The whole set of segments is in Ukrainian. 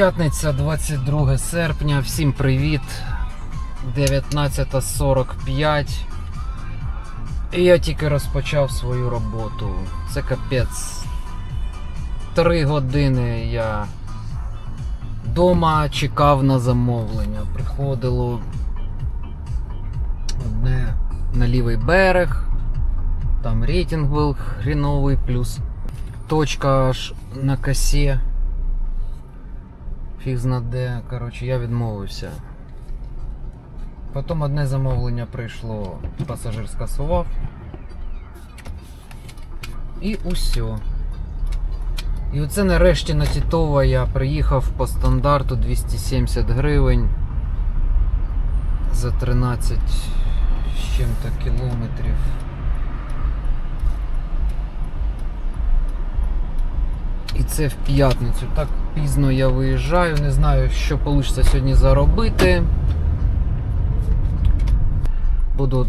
П'ятниця, 22 серпня. Всім привіт. 19.45. І я тільки розпочав свою роботу. Це капець. Три години я вдома чекав на замовлення. Приходило одне на лівий берег. Там рейтинг був хріновий, плюс точка аж на косі. Фіг зна де. Коротше, я відмовився. Потім одне замовлення прийшло, пасажир скасував. І усьо. І оце нарешті на Тітова я приїхав по стандарту 270 гривень за 13 з чим-то кілометрів. І це в п'ятницю. Так пізно я виїжджаю, не знаю, що вийде сьогодні заробити. Буду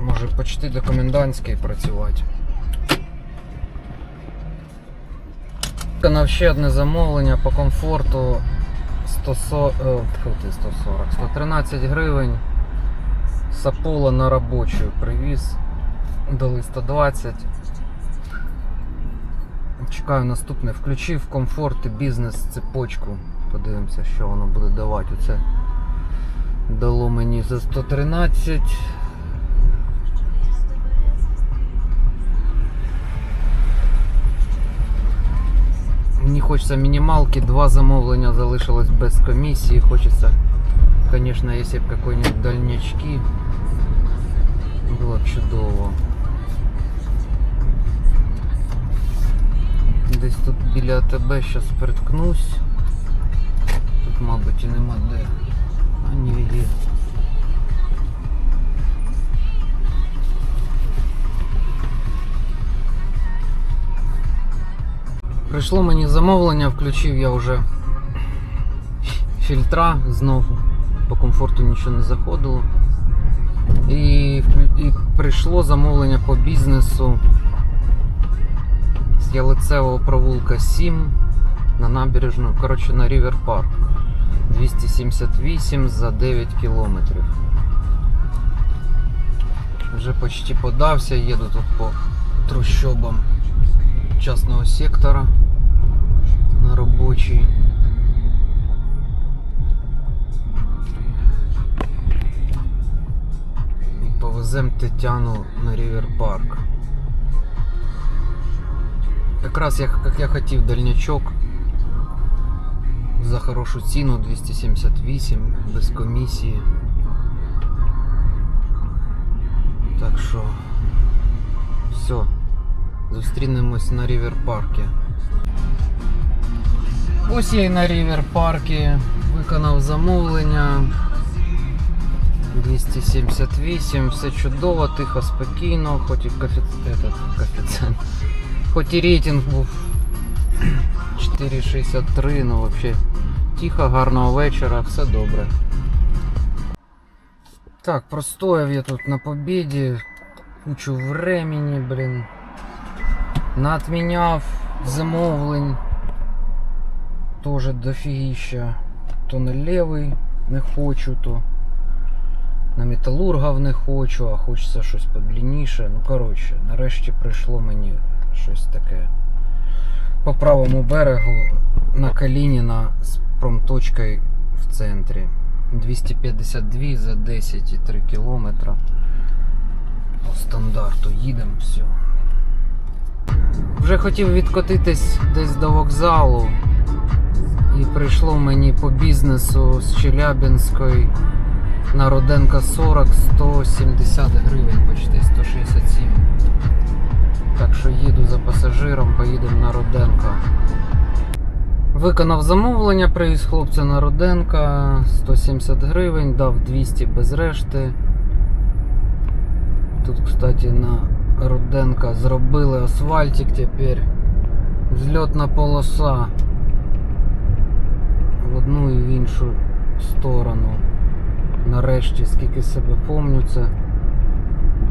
може почти до комендантської працювати. Виконав ще одне замовлення по комфорту 140, е, тьфу ти, 140, 113 гривень. Сапола на робочу привіз. Дали 120. Чекаю наступне. Включив комфорт і бізнес цепочку. Подивимося, що воно буде давати. Оце дало мені за 113. Мені хочеться мінімалки, два замовлення залишилось без комісії. Хочеться, звісно, якщо б какой-нибудь дальнячки. Було б чудово. Десь тут біля тебе зараз приткнусь. Тут, мабуть, і нема де. А ні, є. Прийшло мені замовлення, включив я вже фільтра знову. По комфорту нічого не заходило. І, і прийшло замовлення по бізнесу з Ялицевого провулка 7 на набережну, коротше на Рівер Парк. 278 за 9 кілометрів. Вже почти подався, їду тут по трущобам частного сектора на робочий. І повезем Тетяну на Рівер Парк. Якраз як, як я хотів дальнячок за хорошу ціну 278 без комісії. Так що все. Зустрінемось на Рівер Паркі. Ось я і на Рівер Паркі виконав замовлення. 278, все чудово, тихо, спокійно, хоч і коефіцієнт, коефіцієнт. І рейтинг був 4,63, ну взагалі тихо, гарного вечора, все добре. Так, простояв я тут на побіді, кучу времени, блін. Наотміняв замовлень. Тоже дофігіща. То на левий не хочу, то на металургав не хочу, а хочеться щось подлінніше. Ну коротше, нарешті прийшло мені щось таке. По правому берегу на Калініна з промточкою в центрі. 252 за 10,3 кілометра. По стандарту їдемо все. Вже хотів відкотитись десь до вокзалу. І прийшло мені по бізнесу з Челябинської на Руденка 40 170 гривень, почти 167. Так що їду за пасажиром, поїдемо на Руденка. Виконав замовлення, привіз хлопця на Руденка 170 гривень, дав 200 без решти. Тут, кстати, на Руденка зробили асфальтик тепер. Зльотна полоса в одну і в іншу сторону. Нарешті, скільки себе помню, це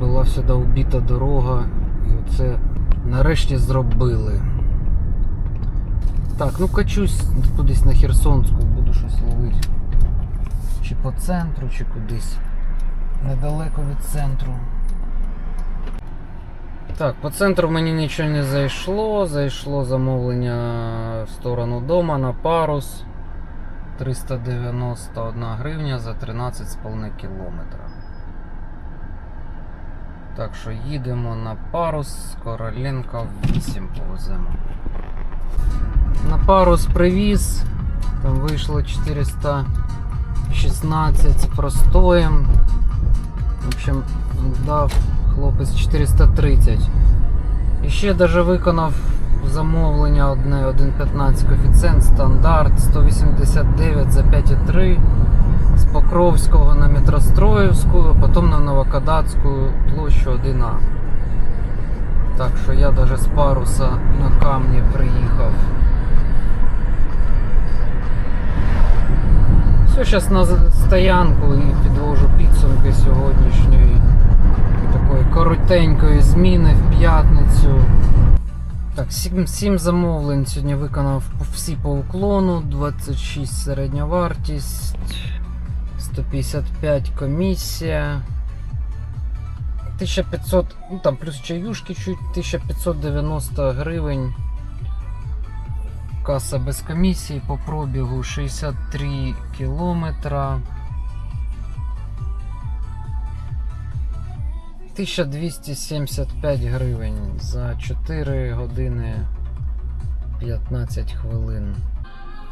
була всюди вбита дорога. І оце нарешті зробили. Так, ну качусь кудись на Херсонську, буду щось ловити. Чи по центру, чи кудись. Недалеко від центру. Так, по центру мені нічого не зайшло. Зайшло замовлення в сторону дома на парус. 391 гривня за 13,5 кілометра. Так що їдемо на парус, Короленка 8 повеземо. На парус привіз, там вийшло 416 з простоєм. В общем, дав хлопець 430. І ще даже виконав замовлення одне 1.15 коефіцієнт стандарт 189 за 5,3 з Покровського на Метростроївську, потім на Новокадацьку площу 1А. Так що я даже з паруса на камні приїхав. Все, зараз на стоянку і підвожу підсумки сьогоднішньої такої коротенької зміни в п'ятницю. Так, 7, 7 замовлень сьогодні виконав всі по уклону, 26 середня вартість, 155 комісія. 1500, ну там плюс чаюшки чуть 1590 гривень. Каса без комісії по пробігу 63 кілометра. 1275 гривень за 4 години 15 хвилин.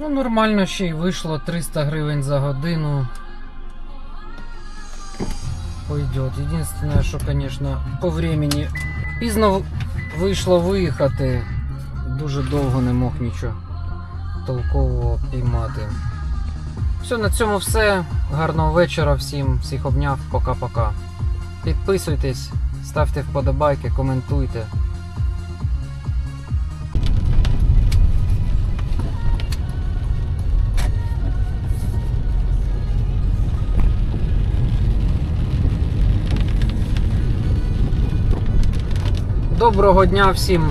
Ну, нормально ще й вийшло 300 гривень за годину. Пойдет. Единственное, що, конечно, по времени пізно вийшло виїхати. Дуже довго не мог нічого толкового піймати. Все, на цьому все. Гарного вечора всім. Всіх обняв. Пока-пока. Підписуйтесь, ставте вподобайки, коментуйте. Доброго дня всім!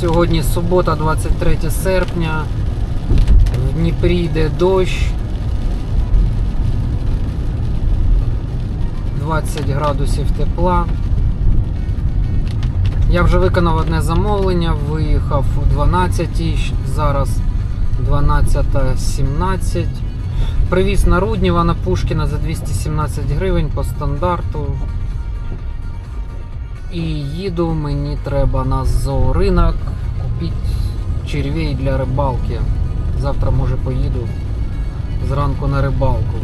Сьогодні субота, 23 серпня. В Дніпрі йде дощ. 20 градусів тепла. Я вже виконав одне замовлення, виїхав о 12, зараз 12.17. Привіз на Рудніва на Пушкіна за 217 гривень по стандарту. І їду, мені треба на зооринок купити червей для рибалки. Завтра може поїду зранку на рибалку.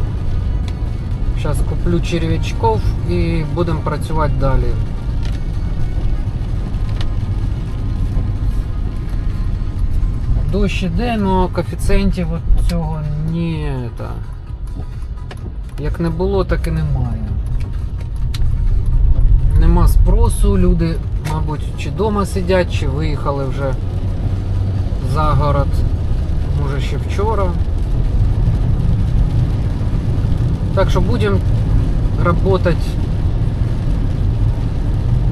Зараз куплю черв'ячков і будемо працювати далі. Дощ іде, але коефіцієнтів от цього ні. Як не було, так і немає. Нема спросу, люди, мабуть, чи вдома сидять, чи виїхали вже за город, може ще вчора. Так что будем работать,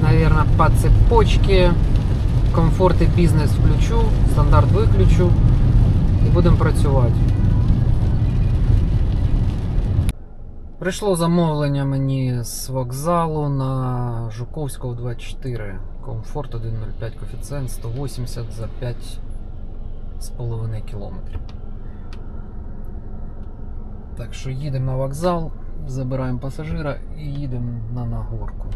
наверное, по цепочке. Комфорт і бізнес включу, стандарт виключу і будемо працювати. Прийшло замовлення мені з вокзалу на Жуковського 24. Комфорт 1.05 коефіцієнт 180 за 5,5 кілометрів. Так що їдемо на вокзал, забираємо пасажира і їдемо на Нагорку.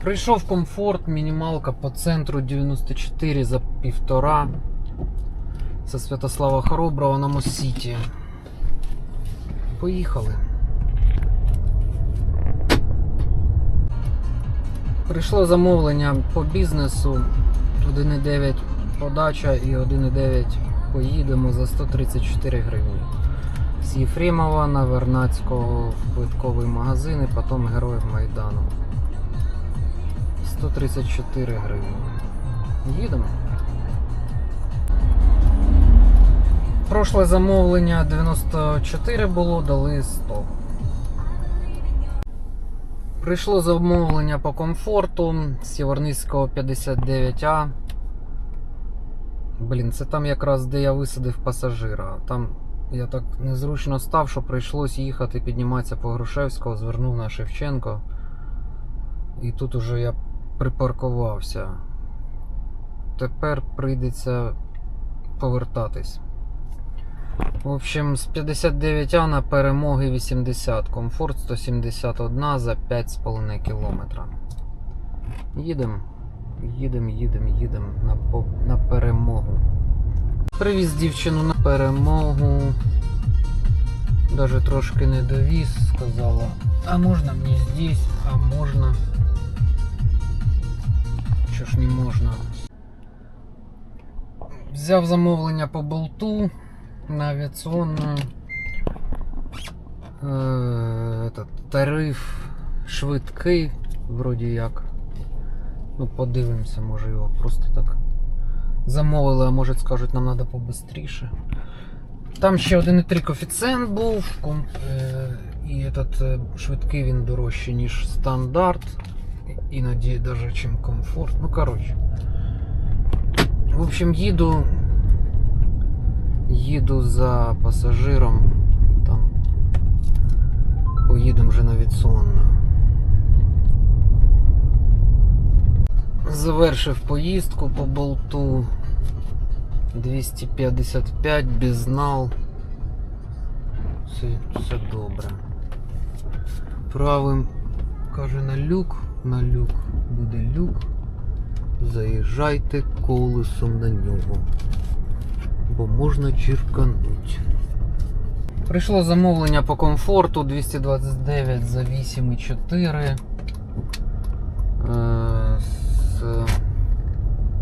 Прийшов комфорт, мінімалка по центру 94 за півтора. Це Святослава Хороброва на Мосіті. Поїхали. Прийшло замовлення по бізнесу 1,9 подача і 1,9 поїдемо за 134 гривні. З Єфремова на Вернацького в квитковий магазин і потім Героїв Майдану. 134 гривні. Їдемо. Прошле замовлення 94 було, дали 100. Прийшло замовлення по комфорту з Єворницького 59А. Блін, це там якраз де я висадив пасажира. Там я так незручно став, що прийшлось їхати підніматися по Грушевського, звернув на Шевченко. І тут уже я припаркувався. Тепер прийдеться повертатись. В общем, з 59А на перемоги 80, комфорт 171 за 5,5 кілометра. Їдемо, їдемо, їдемо, їдемо на, на перемогу. Привіз дівчину на перемогу. Даже трошки не довіз, сказала. А можна мені здесь, а можна. Що ж не можна? Взяв замовлення по болту на авіаційну. Е, тариф швидкий, вроді як. Ну, подивимося, може його просто так замовили, а може скажуть, нам треба побистріше. Там ще 1,3 коефіцієнт був, е, і этот е, швидкий він дорожчий, ніж стандарт. Іноді навіть чим комфорт. Ну, коротше. В общем, їду. Їду за пасажиром. Там поїдемо вже на відсонну. Завершив поїздку по болту 255 безнал. Все, все добре. Правим каже на люк, на люк буде люк. Заїжджайте колесом на нього. Бо можна черкануть. Прийшло замовлення по комфорту 229 за 8,4. Е, З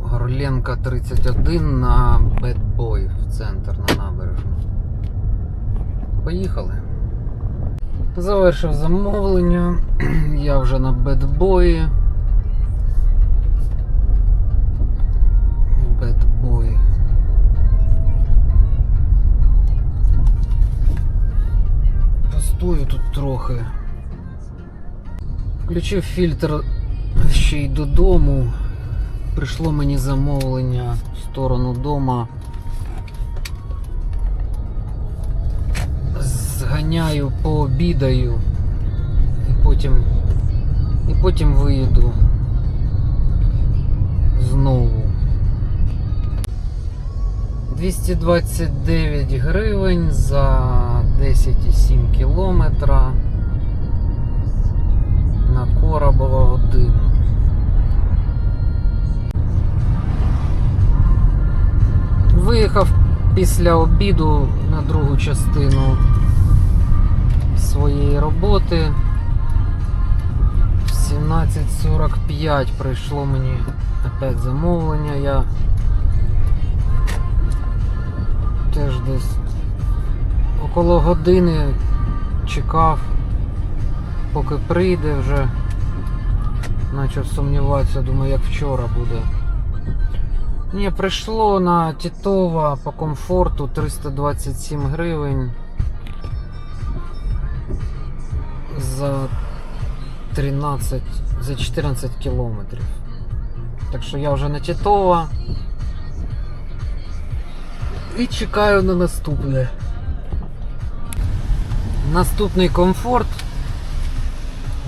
Горленка 31 на Бедбой в центр на набережну. Поїхали. Завершив замовлення. Я вже на Бедбої. Бедбой. Постою тут трохи. Включив фільтр ще й додому. Прийшло мені замовлення в сторону дома. Зганяю, пообідаю і потім, і потім виїду знову. 229 гривень за 10,7 кілометра на Коробова годину. Виїхав після обіду на другу частину своєї роботи. В 17.45 прийшло мені опять замовлення. Я теж десь около години чекав, поки прийде вже. Почав сумніватися, думаю, як вчора буде. Ні, прийшло на Тітова по комфорту 327 гривень за 13, за 14 кілометрів. Так що я вже на Тітова. І чекаю на наступне. Наступний комфорт.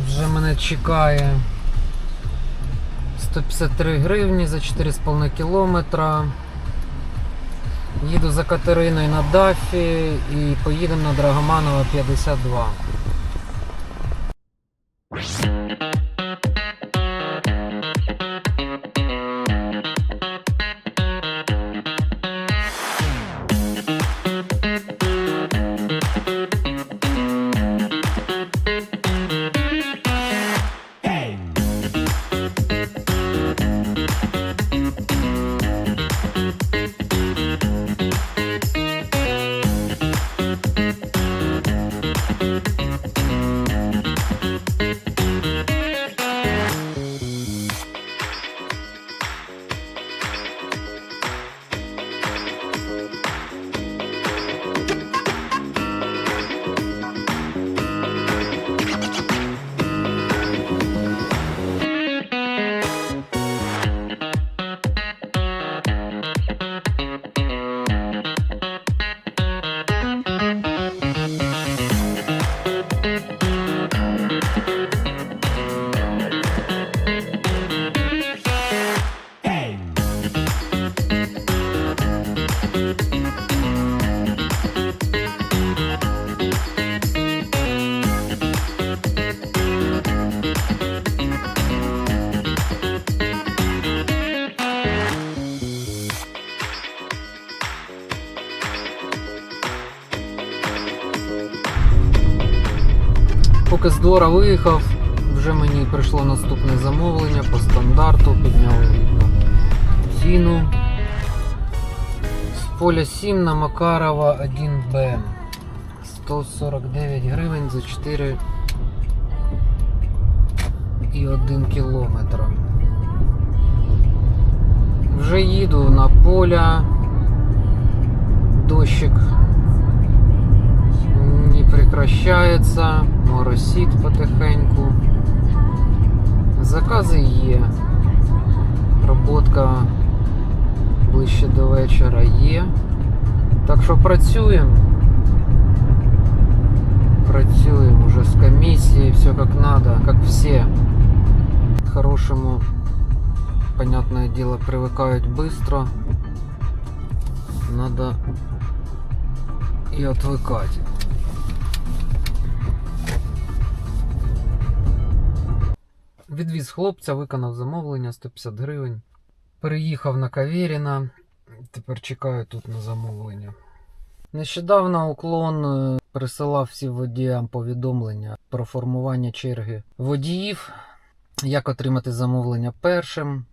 Вже мене чекає 153 гривні за 4,5 кілометра. Їду за Катериною на Дафі і поїдемо на Драгоманова 52. Поки виїхав, вже мені прийшло наступне замовлення по стандарту, підняли ціну. З поля 7 на Макарова 1Б. 149 гривень за 4 і 1 кілометр. Вже їду на поля. Дощик не прекращается, моросит потихеньку. Закази є. Роботка ближче до вечора є. Так що працюємо. Працюємо уже с комиссией, все как надо, как все. К хорошему, понятное дело, привыкают быстро. Надо и отвыкать. Відвіз хлопця, виконав замовлення 150 гривень. Переїхав на Кавєріна. Тепер чекаю тут на замовлення. Нещодавно уклон е, присилав всім водіям повідомлення про формування черги водіїв, як отримати замовлення першим.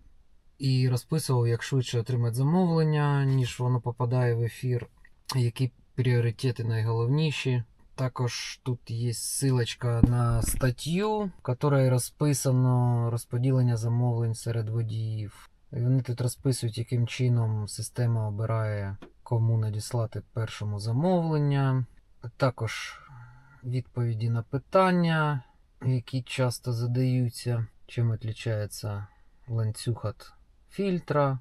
І розписував, як швидше отримати замовлення, ніж воно попадає в ефір, які пріоритети найголовніші. Також тут є ссылочка на статтю, в якій розписано розподілення замовлень серед водіїв. І вони тут розписують, яким чином система обирає, кому надіслати першому замовлення. Також відповіді на питання, які часто задаються, чим відрізняється ланцюг від фільтра,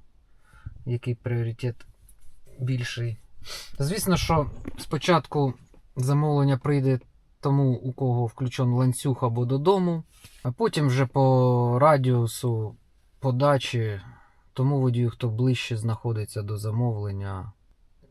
який пріоритет більший. Звісно, що спочатку замовлення прийде тому, у кого включен ланцюг або додому, а потім вже по радіусу подачі тому водію, хто ближче знаходиться до замовлення.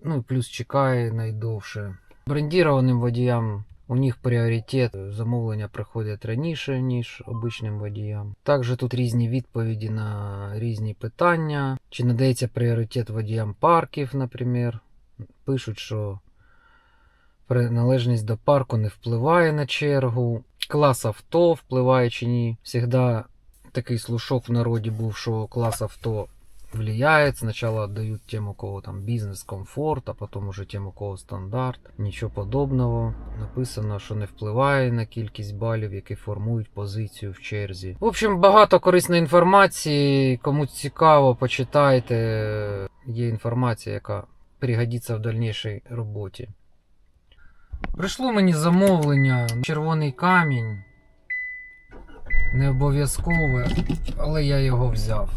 Ну і плюс чекає найдовше. Брендірованим водіям у них пріоритет замовлення приходять раніше, ніж обичним водіям. Також тут різні відповіді на різні питання. Чи надається пріоритет водіям парків, наприклад. Пишуть, що приналежність до парку не впливає на чергу. Клас авто впливає чи ні. Всегда такий слушок в народі був, що клас авто влияет. Сначала отдают тем, у кого там бизнес, комфорт, а потом уже тем, у кого стандарт. Нічого подобного. Написано, що не впливає на кількість балів, які формують позицію в черзі. В общем, багато корисної інформації. Кому цікаво, почитайте. Є інформація, яка пригодиться в дальнішій роботі. Прийшло мені замовлення червоний камінь. Не обов'язкове, але я його взяв.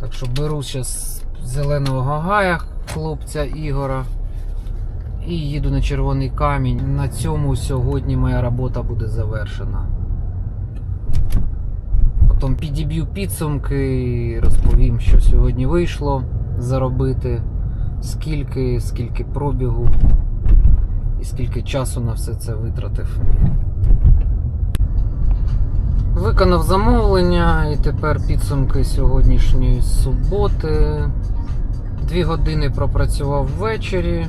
Так що беру зараз зеленого гагая хлопця Ігора і їду на червоний камінь. На цьому сьогодні моя робота буде завершена. Потім підіб'ю підсумки, розповім, що сьогодні вийшло заробити, скільки, скільки пробігу і скільки часу на все це витратив. Виконав замовлення і тепер підсумки сьогоднішньої суботи. Дві години пропрацював ввечері.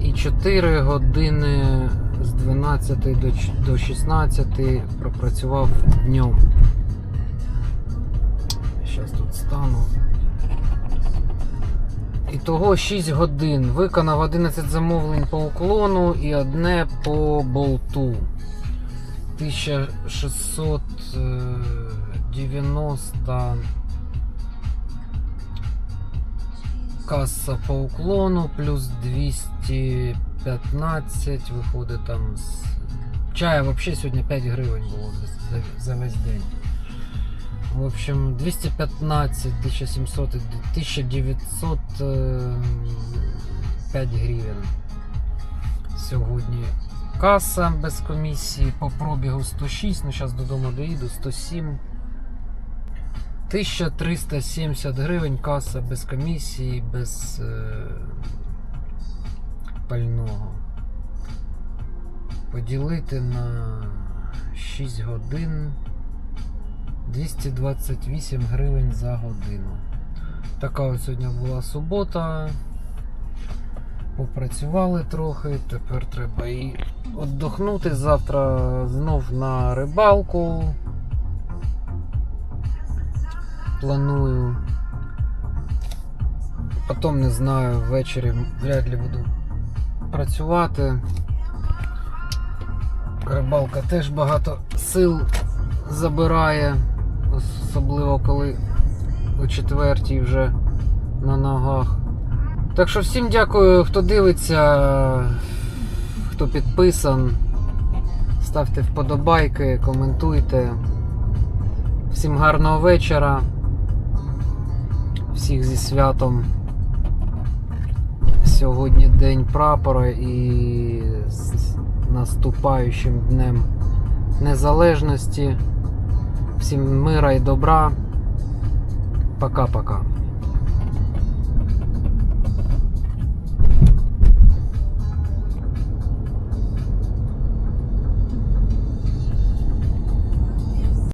І 4 години з 12 до 16 пропрацював днем. Зараз тут стану. Того 6 годин. Виконав 11 замовлень по уклону і одне по болту. 1690 каса по уклону, плюс 215 виходить там з. Чая взагалі сьогодні 5 гривень було за весь день. В общем, 215, 1700, 1905 гривень. Сьогодні каса без комісії по пробігу 106, ну зараз додому доїду 107. 1370 гривень каса без комісії, без е, пального. Поділити на 6 годин 228 гривень за годину. Така от сьогодні була субота. Попрацювали трохи, тепер треба і віддохнути. Завтра знов на рибалку. Планую. Потім не знаю, ввечері вряд ли буду працювати. Рибалка теж багато сил забирає, особливо коли о четвертій вже на ногах. Так що всім дякую, хто дивиться, хто підписан. Ставте вподобайки, коментуйте. Всім гарного вечора. Всіх зі святом. Сьогодні День прапора і з наступаючим Днем Незалежності. Всім мира і добра. Пока-пока.